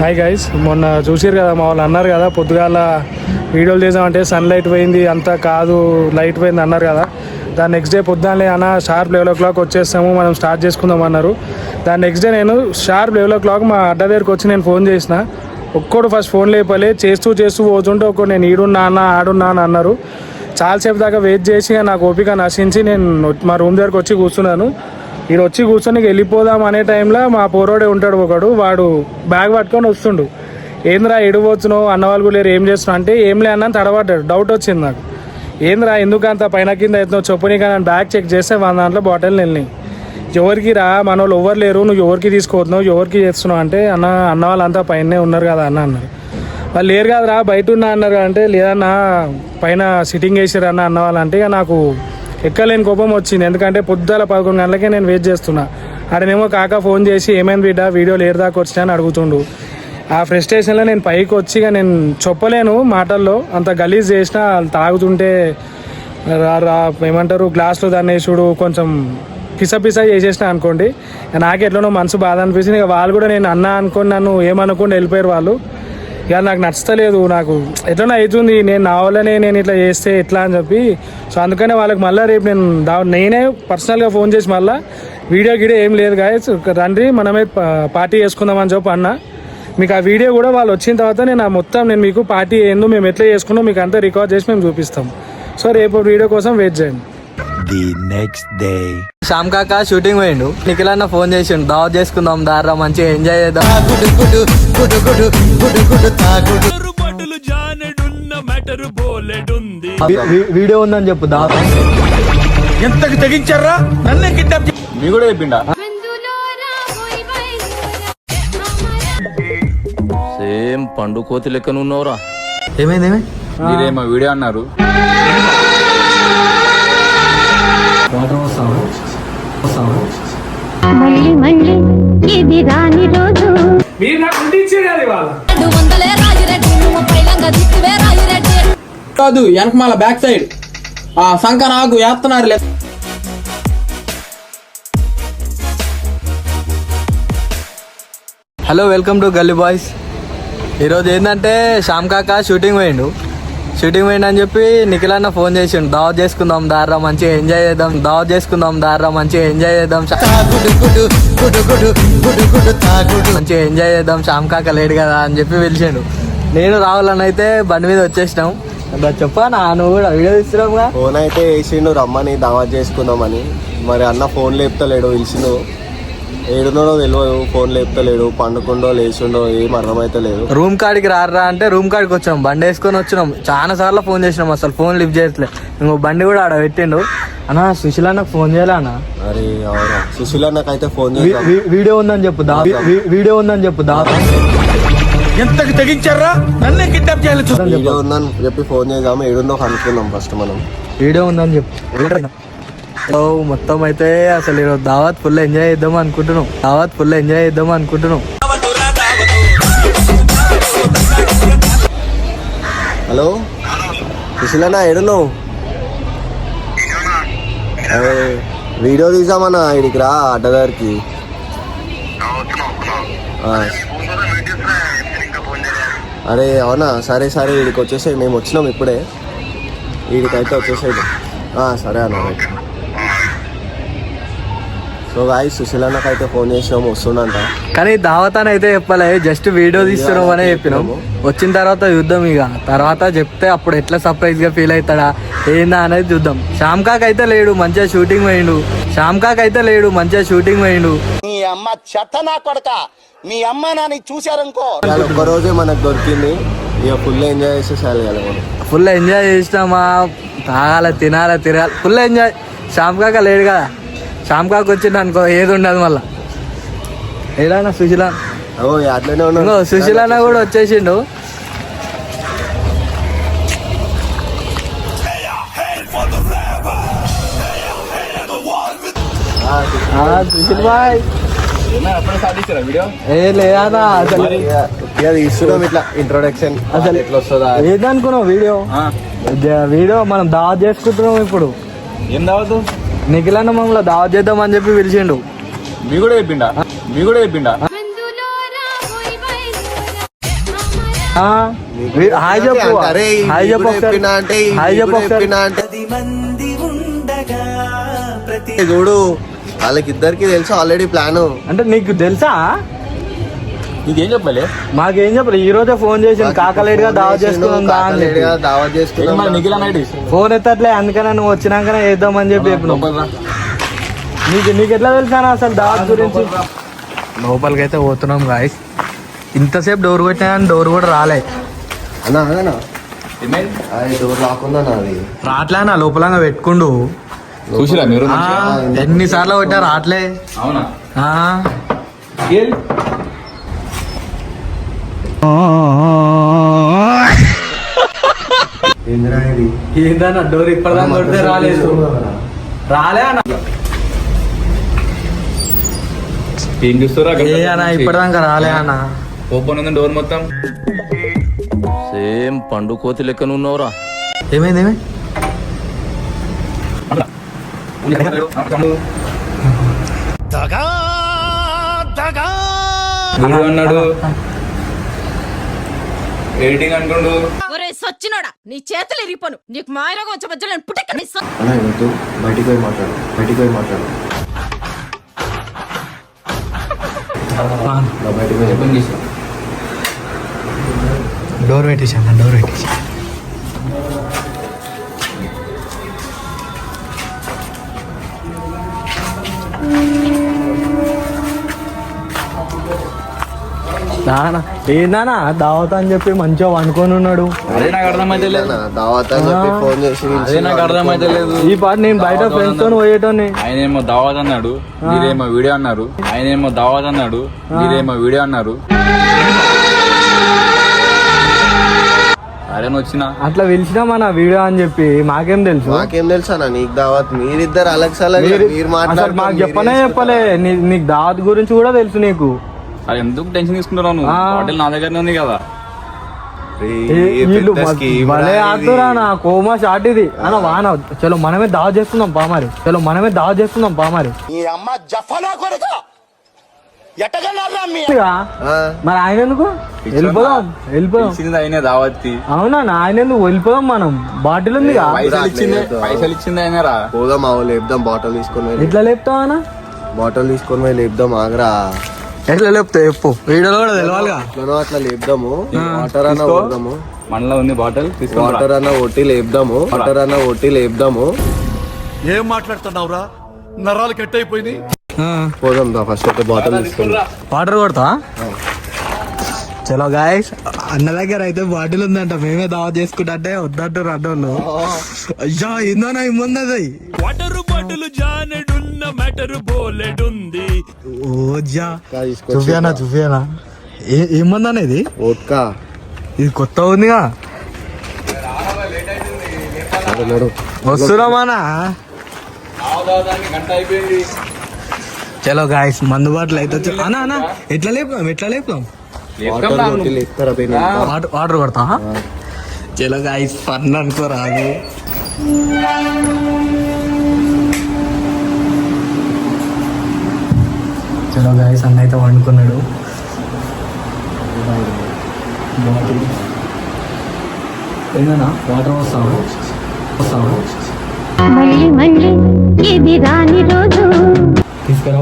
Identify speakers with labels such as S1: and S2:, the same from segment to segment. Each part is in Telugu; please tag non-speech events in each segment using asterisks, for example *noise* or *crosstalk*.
S1: హాయ్ గైస్ మొన్న చూసారు కదా మా వాళ్ళు అన్నారు కదా పొద్దుగాల వీడియోలు చేసామంటే సన్ లైట్ పోయింది అంతా కాదు లైట్ పోయింది అన్నారు కదా. దాని నెక్స్ట్ డే పొద్దున్నే అన్న షార్ప్ లెవెన్ ఓ క్లాక్ వచ్చేస్తాము మనం స్టార్ట్ చేసుకుందాం అన్నారు. దాని నెక్స్ట్ డే నేను షార్ప్ లెవెన్ ఓ క్లాక్ మా అడ్డ దగ్గరికి వచ్చి నేను ఫోన్ చేసిన. ఒక్కడు ఫస్ట్ ఫోన్ లేపలే చేస్తూ చేస్తూ పోతుంటే ఒక్కడు నేను ఈడున్నా అన్న ఆడున్నా అని అన్నారు. చాలాసేపు దాకా వెయిట్ చేసి నాకు ఓపిక నశించి నేను మా రూమ్ దగ్గరకు వచ్చి కూర్చున్నాను. ఈయన వచ్చి కూర్చొని వెళ్ళిపోదాం అనే టైంలో మా పోరోడే ఉంటాడు ఒకడు వాడు బ్యాగ్ పట్టుకొని వస్తుండు. ఏంద్రా ఎడిపోతున్నావు అన్నవాళ్ళు కూడా లేరు ఏం చేస్తున్నావు? అంటే ఏం లే అన్న తడబడ్డాడు. డౌట్ వచ్చింది నాకు. ఏంద్రా ఎందుకు అంత పైన కింద అవుతున్నావు చెప్పు కానీ బ్యాగ్ చెక్ చేస్తే మన దాంట్లో బాటిల్ వెళ్ళినాయి ఎవరికి రా? మన వాళ్ళు ఎవరు లేరు నువ్వు ఎవరికి తీసుకోవద్దున్నావు ఎవరికి చేస్తున్నావు? అంటే అన్న అన్న వాళ్ళంతా పైనే ఉన్నారు కదా అన్న అన్నారు. వాళ్ళు లేరు కాదురా బయట ఉన్నా అన్నారు అంటే లేదన్నా పైన సిట్టింగ్ వేసారు అన్న అన్న అంటే ఇక నాకు ఎక్కలేని కోపం వచ్చింది. ఎందుకంటే పొద్దుల పదకొండు గంటలకే నేను వెయిట్ చేస్తున్నా. ఆడనేమో కాక ఫోన్ చేసి ఏమైంది బిడ్డ? వీడియో లేరు దాకా వచ్చినా? అని అడుగుతుండు. ఆ ఫ్రస్ట్రేషన్లో నేను పైకి వచ్చి ఇక నేను చెప్పలేను మాటల్లో. అంత గలీజ్ చేసినా వాళ్ళు తాగుతుంటే రా ఏమంటారు గ్లాస్లో దాన్ని కొంచెం పిస పిస చేసేసిన అనుకోండి. నాకు ఎట్లనో మనసు బాధ అనిపించింది ఇక వాళ్ళు కూడా నేను అన్నా అనుకోని నన్ను ఏమనుకోండి వెళ్ళిపోయారు వాళ్ళు. ఇక నాకు నచ్చలేదు నాకు ఎట్లనో అవుతుంది నేను నా వల్లనే నేను ఇట్లా చేస్తే ఎట్లా అని చెప్పి. సో అందుకనే వాళ్ళకి మళ్ళీ రేపు నేను దా నేనే పర్సనల్గా ఫోన్ చేసి మళ్ళీ వీడియో గీడియో ఏం లేదు గాయస్ రండి మనమే పార్టీ చేసుకుందాం అని చెప్పి అన్న. మీకు ఆ వీడియో కూడా వాళ్ళు వచ్చిన తర్వాత నేను ఆ మొత్తం నేను మీకు పార్టీ ఏందో మేము ఎట్లా చేసుకున్నాం మీకు అంతా రికార్డ్ చేసి మేము చూపిస్తాం. సో రేపు వీడియో కోసం వెయిట్ చేయండి.
S2: The next day.
S3: శ్యామ్ కాక షూటింగ్ పోయిండు. నిఖిల్ అన్న ఫోన్ చేసిండు. దావత్ చేసుకుందాం దారా మంచిగా ఎంజాయ్ చేద్దాం. వీడియో ఉందని చెప్పు దావత్.
S4: ఎంతకు తెగించారా నన్నే కిడ్నాప్ మీ కూడా చెప్పిండా?
S5: సేమ్ పండు కోతి లెక్కనున్నవరా
S3: ఏమైంది ఏమైంది?
S4: మీరేమో వీడియో అన్నారు.
S6: మళ్ళీ మళ్ళీ ఇది రాని రోజు.
S1: మీరు నాకు వాళ్ళ
S7: కాదు వెనకమాల బ్యాక్ సైడ్. ఆ సంక నాకు వేస్తున్నారు లేదు
S3: hello welcome to Galli boys. ఈరోజు ఏంటంటే శ్యామ్ కాక షూటింగ్ పోయిండు. షూటింగ్ పోయిండు అని చెప్పి నిఖిల్ అన్న ఫోన్ చేసిండు. దావత్ చేసుకుందాం దారా మంచిగా ఎంజాయ్ చేద్దాం. దావత్ చేసుకుందాం దారా మంచిగా ఎంజాయ్ చేద్దాం. మంచిగా ఎంజాయ్ చేద్దాం. శ్యామ్ కాక లేడు కదా అని చెప్పి పిలిచిండు. నేను రావాలని అయితే బండి మీద వచ్చేసినాం. చెప్పా నా నువ్వు కూడా వీడియో తీస్తున్నావుగా
S8: ఫోన్ అయితే వేసిండు రమ్మని దావత్ చేసుకుందామని. మరి అన్న ఫోన్ లేపుతలేడు పిలిచిండు. ఏడున్నాడో తెలియదు ఫోన్ లేపుతలేడు పండుకుండో లేచిండో ఏం అర్థమైతే లేదు
S3: రూమ్ కాడికి రారా అంటే రూమ్ కాడికి వచ్చినాం బండి వేసుకొని వచ్చినాం. చాలా సార్లు ఫోన్ చేసినాం అసలు ఫోన్ లిఫ్ట్ చేయట్లే. ఇంకో బండి కూడా ఆడ పెట్టిండు. అన్నా సుశీల నాకు ఫోన్ చేయాలా అన్న?
S8: మరి అవును? సుశీల ఫోన్
S3: వీడియో ఉందని చెప్పు దా వీ- వీడియో ఉందని చెప్పు దా
S4: ఎంతకు తెగించారా నన్నే కిడ్నాప్ చేయాలి
S8: వీడియో ఉందని చెప్పి ఫోన్ చేద్దాం ఏడుందో కనుక్కుందాం ఫస్ట్ మనం.
S3: వీడియో ఉందని చెప్పు. ఓ మొత్తం అయితే అసలు ఈరోజు దావత్ ఫుల్ ఎంజాయ్ చేద్దాం అనుకుంటున్నాం. దావత్ ఫుల్ ఎంజాయ్ చేద్దాం అనుకుంటున్నాం.
S8: హలో? సుశీలనా ఏడున్నావు? అరే, వీడియో తీసామన్నా ఇడికి రా అడ్డదారికి. అరే అవునా? సరే సరే వీడికి వచ్చేసాయి. మేము వచ్చినాం ఇప్పుడే. వీడికైతే వచ్చేసాయి. సరే అన్న రైట్. సో గాయ సుశీలన్నకైతే ఫోన్ చేసినాము వస్తుండంట.
S3: కానీ దావత్ అని అయితే చెప్పలే జస్ట్ వీడియో తీస్తున్నాం అనే చెప్పినాం. వచ్చిన తర్వాత చూద్దాం ఇక. తర్వాత చెప్తే అప్పుడు ఎట్లా సర్ప్రైజ్గా ఫీల్ అవుతాడా ఏందా అనేది చూద్దాం. శ్యామ్ కాక్ అయితే లేడు మంచిగా షూటింగ్ పోయిండు. శ్యామ్ కాక్ అయితే లేడు మంచిగా షూటింగ్ పోయిండు.
S8: ఇవాళ ఒక్కరోజే మనకు దొరికింది. ఇక ఫుల్ ఎంజాయ్ చేసేసాలి కదా
S3: ఫుల్ ఎంజాయ్ చేసినామా? తాగాల తినాల తిరగాలి. ఫుల్ ఎంజాయ్ శ్యామ్ కాక లేడు కదా. శ్యామ్ కాక వచ్చిండు అనుకో ఏది ఉండదు మళ్ళా. ఏదైనా సుశీల
S8: ఓ అట్లనే ఉన్నాడు.
S3: సుశీలన్న కూడా వచ్చేసిండు. సుశీల్ బాయ్. ఏ లేదా అసలు
S8: ఇక తీస్తున్నాం ఇట్లా ఇంట్రొడక్షన్ అసలు ఎట్లా వస్తుందా?
S3: ఏదనుకున్నావు వీడియో? వీడియో మనం దావత్ చేసుకుంటున్నాం ఇప్పుడు.
S4: ఏం దావద్దు
S3: నిఖిలన్న మమ్మల్ని దావత్ చేద్దామని చెప్పి పిలిచిండు.
S4: మీ కూడా చెప్పిండా? మీ కూడా చెప్పిండా?
S3: హాయ్ చెప్పు. హాయ్ చెప్పు హాయ్ చెప్పు.
S8: చెప్పినా అంటే. చూడు వాళ్ళకిద్దరికి తెలుసు ఆల్రెడీ ప్లాన్
S3: అంటే నీకు తెలుసా?
S4: నీకేం చెప్పలే?
S3: మాకేం చెప్పరు ఈ రోజే ఫోన్ చేసింది కాకలేట్గా దావా చేసుకుందాం దా అని చెప్పి.
S8: దావత్
S4: ఏం
S8: చేసుకుందాం
S4: మరి నిఖిల్ అన్నాడు
S3: ఫోన్ ఎత్తట్లే అందుకనే నువ్వు వచ్చినాకనే వేద్దామని చెప్పి
S4: లోపల.
S3: నీకు నీకు ఎట్లా తెలుసా అసలు దావత్ గురించి? లోపలికి అయితే పోతున్నాం గాయస్ ఇంతసేపు డోర్ కొట్టినా కానీ డోర్ కూడా రాలే.
S8: అన్నా అన్నా డోర్ రాకుండా
S3: రాట్లే నా లోపలంగా పెట్టుకుండు.
S4: చూసిరా మీరు?
S3: ఎన్నిసార్లు కొట్టా రాట్లే
S4: అవునా
S3: ఆ,
S4: నిఖిల్
S8: ఏందిరా ఇది
S3: ఏందన్న డోర్ ఇప్పటిదాకా కొడితే రాలేదు. రాలే అన్న.
S4: ఏం చూస్తారా
S3: ఇప్పటిదాకా రాలే అన్న.
S4: ఓపెన్ ఉంది డోర్ మొత్తం.
S5: సేమ్ పండు కోతి లెక్కనున్నవరా
S3: ఏమైంది ఏమైంది?
S4: వీడు అన్నాడు. ఎడిటింగ్ అంటుండు
S9: ఒరే సచ్చినోడా నీ చేతులు ఇరిగిపోను. నీకు మాయరోగం వచ్చే మధ్యలో నేను పుట్టక
S8: అన్నా వద్దు బయటికి పోయి మాట్లాడు. బయటికి పోయి మాట్లాడు. నా బయటికి పోయి
S4: ఓపెన్ చేసా
S3: డోర్ పెట్టేసాను డోర్ పెట్టేసా నానా ఏందన్నా దావత్ అని చెప్పి మంచిగా వండుకొని ఉన్నాడు.
S4: అదే నాకు అర్థమైతే లేదు.
S8: అన్నా, దావత్ అని చెప్పి ఫోన్ చేసి
S4: అదే నాకు అర్థమైతే లేదు.
S3: ఈ పాట నేను బయట ఫ్రెండ్స్తో పోయేటోని
S4: ఆయన ఏమో దావాత్ అన్నాడు మీరేమో వీడియో అన్నారు. ఆయన ఏమో దావాత్ అన్నాడు మీరేమో వీడియో అన్నారు. అరే వచ్చిన?
S3: అట్లా పిలిచినా మన వీడియో అని చెప్పి మాకేం తెలుసు?
S8: మాకేం తెలుసా అన్న నీకు దావత్ మీరిద్దరు అలగ్ సలగ్
S3: మీరు మాకు చెప్పనే. చెప్పలే. నీ- నీకు దావత్ గురించి కూడా తెలుసు నీకు.
S4: అది ఎందుకు టెన్షన్ తీసుకుంటున్నావు నువ్వు. బాటిల్ నా దగ్గరనే ఉంది కదా.
S3: వీళ్ళు భలే. ఆడుతురా నా కోమా షాట్ ఇది. అన్న వాన చలో మనమే దావ చేసుకుందాం పా మరి. చలో మనమే దావ చేసుకుందాం పా మరి. ఆయన ఎందుకు? వెళ్ళిపోదాం వెళ్ళిపోదాం.
S4: ఇచ్చింది అయినా దావత్కి
S3: అవునా నా ఆయన ఎందుకు? వెళ్ళిపోదాం మనం. బాటిల్ ఉందిగా?
S4: పైసలు ఇచ్చింది పైసలు ఇచ్చింది అయినా రా.
S8: పోదాం లేపుదాం బాటిల్ తీసుకొని
S3: ఎట్లా లేపుతావు
S8: బాటిల్ తీసుకొని లేపుదాం ఆగరా.
S3: ఎట్లా లేపుతావు చెప్పు? వీడియోలో కూడా తెలియాలిగా
S8: ఎట్లనో అట్లా లేపుదాము. వాటర్ అన్న. కొడదాము
S4: మనలో ఉంది బాటిల్
S8: వాటర్ అన్న ఒట్టి లేపుదాము. వాటర్ అన్న ఒట్టి లేపుదాము.
S2: ఏం మాట్లాడుతున్నావురా? నరాలు కట్ అయిపోయింది
S8: పోదాం దా ఫస్ట్ ఒక బాటిల్ తీసుకొని
S3: వాటర్ కొడతా చలో గాయస్ అన్న దగ్గర అయితే బాటిల్ ఉందంట మేమే దావా చేసుకుంటా అంటే వద్దంటారు అడ్డోళ్ళు అయ్యా ఏందోనా ఇమ్మంది అది
S2: వాటరు బాటిల్ జానెడున్న మెటరు బోలెడుంది.
S3: ఓ జా
S8: ఇంకా తీసుకొచ్చి
S3: చూపియానా చూపియానా ఏ ఏమందన్న ఇది
S8: వోడ్కా
S3: ఇది కొత్త ఉందిగా వస్తున్నామానా చలో గాయస్ మందు బాటిల్ అయితే వచ్చి- అన్నా అన్నా ఎట్లా లేపుదాం ఎట్లా లేపుదాం
S8: వాటర్
S3: వాటర్ కొడతా చలో గాయస్ ఫన్ అనుకోరాదు చలో గాయస్ అన్న అయితే వండుకున్నాడు. ఏందన్నా వాటర్ వస్తాము వస్తాము
S6: మళ్ళీ మళ్ళీ ఇది రాని రోజు.
S3: తీసుకురా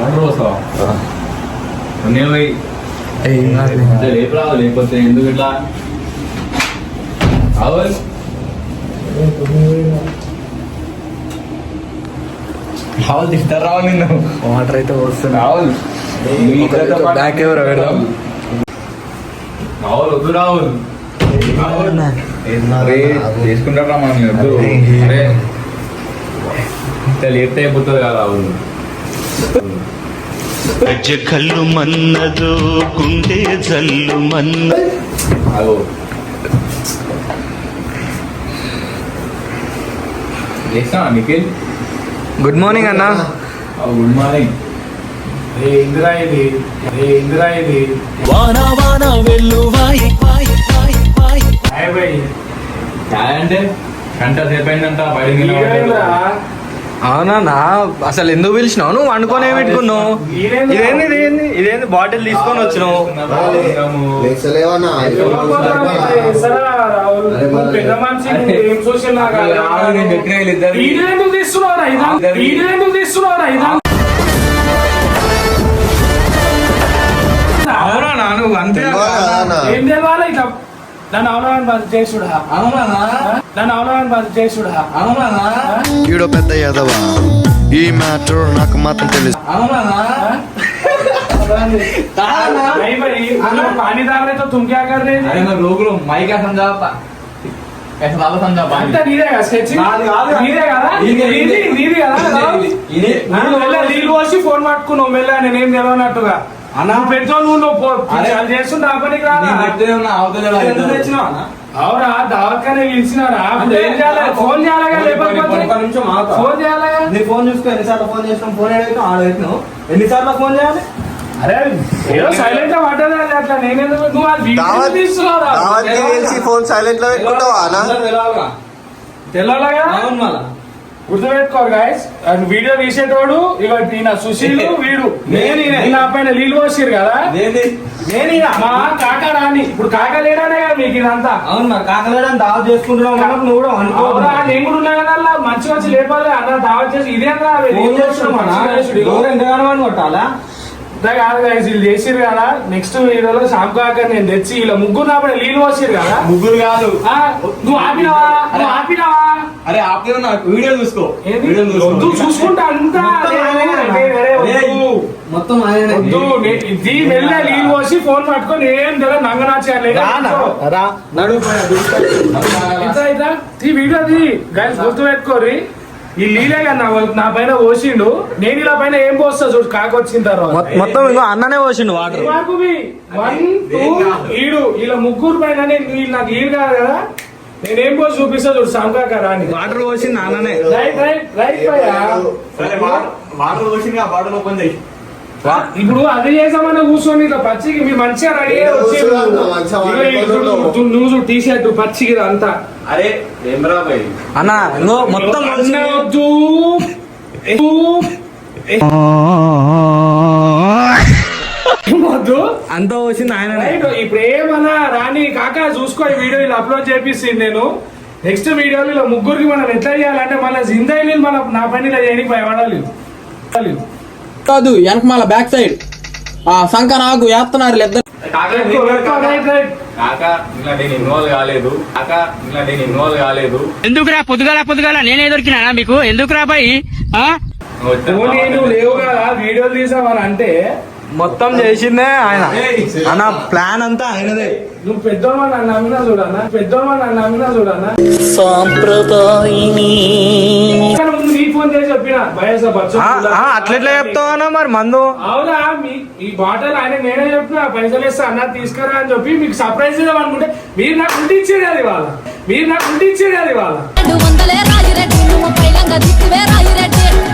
S4: వాటర్ వస్తావా? నేను రావు లేకపోతే ఎందుకు ఇట్లా? రావాలి తింటారు రావాలి నిన్ను.
S3: వాటర్ అయితే వస్తుంది.
S4: రావాలి
S3: బ్యాక్ ఎవరు పెడదాం?
S4: రావాలి వద్దు రావాలి చేసుకుంటారా మనం వద్దు. ఇంత లేట్ అయిపోతుంది కదా రావులు
S2: కళ్ళు మన్నదు గుండె జల్లు మన్న
S4: అగో. నిఖిల్?
S3: గుడ్ మార్నింగ్ అన్న
S4: గుడ్ మార్నింగ్
S2: వాన వాన వెల్లువాయి వాయి వాయి వాయి
S1: హాయ్ బై.
S4: అంటే గంట సేపు అయిందంట బయట?
S3: అవునా? నా అసలు ఎందుకు పిలిచినావు? నువ్వు వండుకొని ఏమి పెట్టుకున్నావు?
S1: ఇదేంది?
S3: ఇదేంది? ఇదేంది? ఇదేంది బాటిల్ తీసుకొని వచ్చినావు.
S1: నన్ను అవలవని బాధ చేసుడా
S3: అవునా
S1: నన్ను అవలవని బాధ చేసుడా
S3: అవునా
S10: ఈడో పెద్ద యాదవ ఈ మ్యాటర్ నాకు మాత్రం తెలుసు
S3: అవునా
S1: नहीं भाई हम लोग पानी डाल रहे तो तुम क्या कर रहे
S4: अरे
S1: थे
S4: मैं रोक लो माई का समझा कैसा लाला समझा
S1: అంతా నీదే కదా స్కెచ్
S3: నాది కాదు.
S1: నీదే కదా
S4: నీదే,
S1: నీది నీది కదా
S4: ఇదే
S1: నువ్వు మెల్ల నీళ్ళు పోసి ఫోన్ పట్టుకున్నావు మెల్ల నేనేం తెలియనట్టుగా
S3: అన్నా.
S1: నువ్వు నువ్వు చేస్తుంటే? అవురా దావత్కానే పిలిచినారా? ఏం చేయాలి? ఫోన్. ఫోన్ చేయాలి?
S3: నీ ఫోన్ చూసుకో ఎన్నిసార్లు ఫోన్ చేసినాం ఫోన్ ఏడైతే ఎన్నిసార్లు ఫోన్ చేయాలి?
S1: సైలెంట్
S8: ఫోన్లో పెట్టుకుంటావా
S3: తెలవాలిగా.
S1: గుర్తుపెట్టుకోరు గాయస్ అండ్ వీడియో తీసేటోడు ఇక ఈయన సుశీల్ *laughs* వీడు.
S3: నేను.
S1: నా పైన నీళ్ళు పోసిరు కదా? నేను. మా కాక రాని ఇప్పుడు కాక లేడానే కదా మీకు ఇదంతా.
S3: అవును మరి కాకలేడని దావత్ చేసుకుంటున్నావు కాబట్టి నువ్వు కూడా అనుకో
S1: అవునా? నేను కూడా ఉన్నా కదా మంచి మంచి లేపాలి అన్న దావత్ చేసి ఇదేంద్రా
S3: ఫోన్ చేస్తున్నావు కొట్టాలా
S1: ఇదే కాదు వీళ్ళు చేసిరు కదా. నెక్స్ట్ వీడియోలో షాంపు కాక నేను తెచ్చి ఇలా ముగ్గురు నా పైన నీళ్ళు పోసిరు కదా.
S4: ముగ్గురు కాదు.
S1: ఆ, నువ్వు ఆపినావా? నువ్వు ఆపినావా?
S4: అరే ఆపే నాకు. వీడియో చూసుకో.
S1: ఏంది?
S4: వీడియో
S1: వద్దు చూసుకుంటా అంతా.
S3: మొత్తం ఆయనే
S1: అరే, అరే, అరే, వద్దు.
S3: మొత్తం ఆయన
S1: వద్దు నే- ఇది మెల్ల నీళ్ళు పోసి ఫోన్ పట్టుకొని ఏం తెలియదు నంగనాచాలి
S3: రా. నడు
S1: ఇట్లా ఇట్లా ఈ వీడియో అది గైస్ గుర్తు పెట్టుకోరి ఈ కదా నా నా పైన పోసిండు. నేను ఇలా పైన ఏం పోస్తా చూడు కాకొచ్చిన తర్వాత.
S3: మొత్తం ఇంకో అన్ననే పోసిండు వాటర్.
S1: వన్ టూ ఈడు. ఇలా ముగ్గురు పైన నాకు ఈడు కాదు కదా. నేనేం పోసి చూపిస్తా చూడు సంకాక రాని
S3: వాటర్ పోసింది అన్ననే.
S1: రైట్ రైట్ రైట్
S4: వాటర్ వచ్చింది ఆ బాటిల్ ఓపెన్ చేయి.
S1: ఇప్పుడు అది చేసామని కూర్చొని ఇట్లా పచ్చికి మీరు మంచిగా రెడీ అయ్యి వచ్చి. నువ్వు టీ షర్ట్ పచ్చికి అంతా.
S4: అరే
S3: అన్న ఇంకో మొత్తం
S1: అన్న వద్దు. వద్దు
S3: అంతా ఆయననే
S1: రైట్ ఇప్పుడు ఏమన్నా రాని కాక చూసుకో ఈ వీడియో ఇలా అప్లోడ్ చేపిస్తుంది నేను. నెక్స్ట్ వీడియోలో ఇలా ముగ్గురికి మనం ఎట్లా చేయాలంటే మన జిందగీ మన నా పని ఇలా చేయడానికి భయపడాలి
S7: కాదు వెనకమాల బ్యాక్ సైడ్ ఆ సంక నాకు వేస్తున్నారు ఇద్దరు
S4: కాలేదు. ఇన్వాల్వ్
S11: ఎందుకురా పొద్దుగాల పొద్దుగాల నేనే దొరికినా మీకు? ఎందుకురా బాయ్?
S4: నువ్వు
S1: నేను లేవు కదా వీడియోలు తీసామని అంటే
S3: మొత్తం చేసిందే ఆయన. అన్న ప్లాన్ అంతా ఆయనదే.
S1: నువ్వు పెద్దోళ్ళ నన్ను నమ్మినా చూడన్నా నన్ను నమ్మినా చూడన్నా ఇక్కడ ముందు నీ ఫోన్ చేసి చెప్పిన భయస
S3: అట్లెట్లా మరి మందు?
S1: అవునా మీ ఈ బాటల్ ఆయన నేనే చెప్పిన పైసలు ఇస్తా అన్న తీసుకురా అని చెప్పి మీకు సర్ప్రైజ్ ఇద్దాం అనుకుంటే మీరు నాకు ఉండి ఇచ్చేది అది వాళ్ళ మీరు నాకు ఉండి ఇచ్చేది అది వాళ్ళ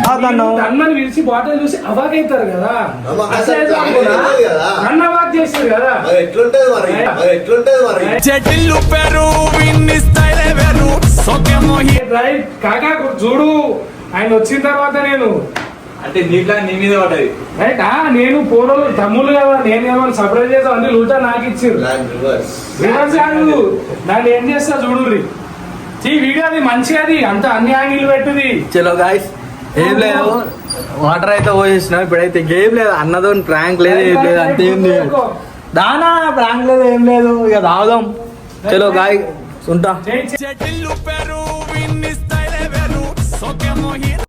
S6: రాజిరెడ్డి
S1: తన్నని పిలిచి బాటల్ చూసి అవాక్ అవుతారు కదా. నన్ను అవాక్ చేస్తారు కదా.
S8: మరి ఎట్లుంటది మరి? మరి ఎట్లుంటది మరి?
S2: చెటిల్లు పెరు విన్ని స్టైల్ వేరు. సొక్కేమో
S1: రైట్ కాకా చూడు. ఆయన వచ్చిన తర్వాత నేను
S4: అంటే నీ ప్లాన్ నీ మీద పడ్డది.
S1: రైట్ ఆ నేను పోలో తమ్ముళ్ళు కదా నేను ఏమైనా సర్ప్రైజ్ చేద్దాం అన్ని లూటా నాకు ఇచ్చారు
S8: రివర్స్
S1: కాదు. దాన్ని ఏం చేస్తా చూడు ఈ వీడియో అది మంచిగా అది. అంత అన్ని యాంగిల్ పెట్టుది.
S3: చలో గాయస్ ఏం లేదు వాటర్ అయితే పోసేసిన ఇప్పుడైతే గేమ్ లేదు అన్నదో ప్రాంక్ లేదు ఏం లేదు అంతే ఏం లేదు దానా ప్రాంక్ లేదు ఏం లేదు ఇక దాదాం చలో గాయ ఉంటా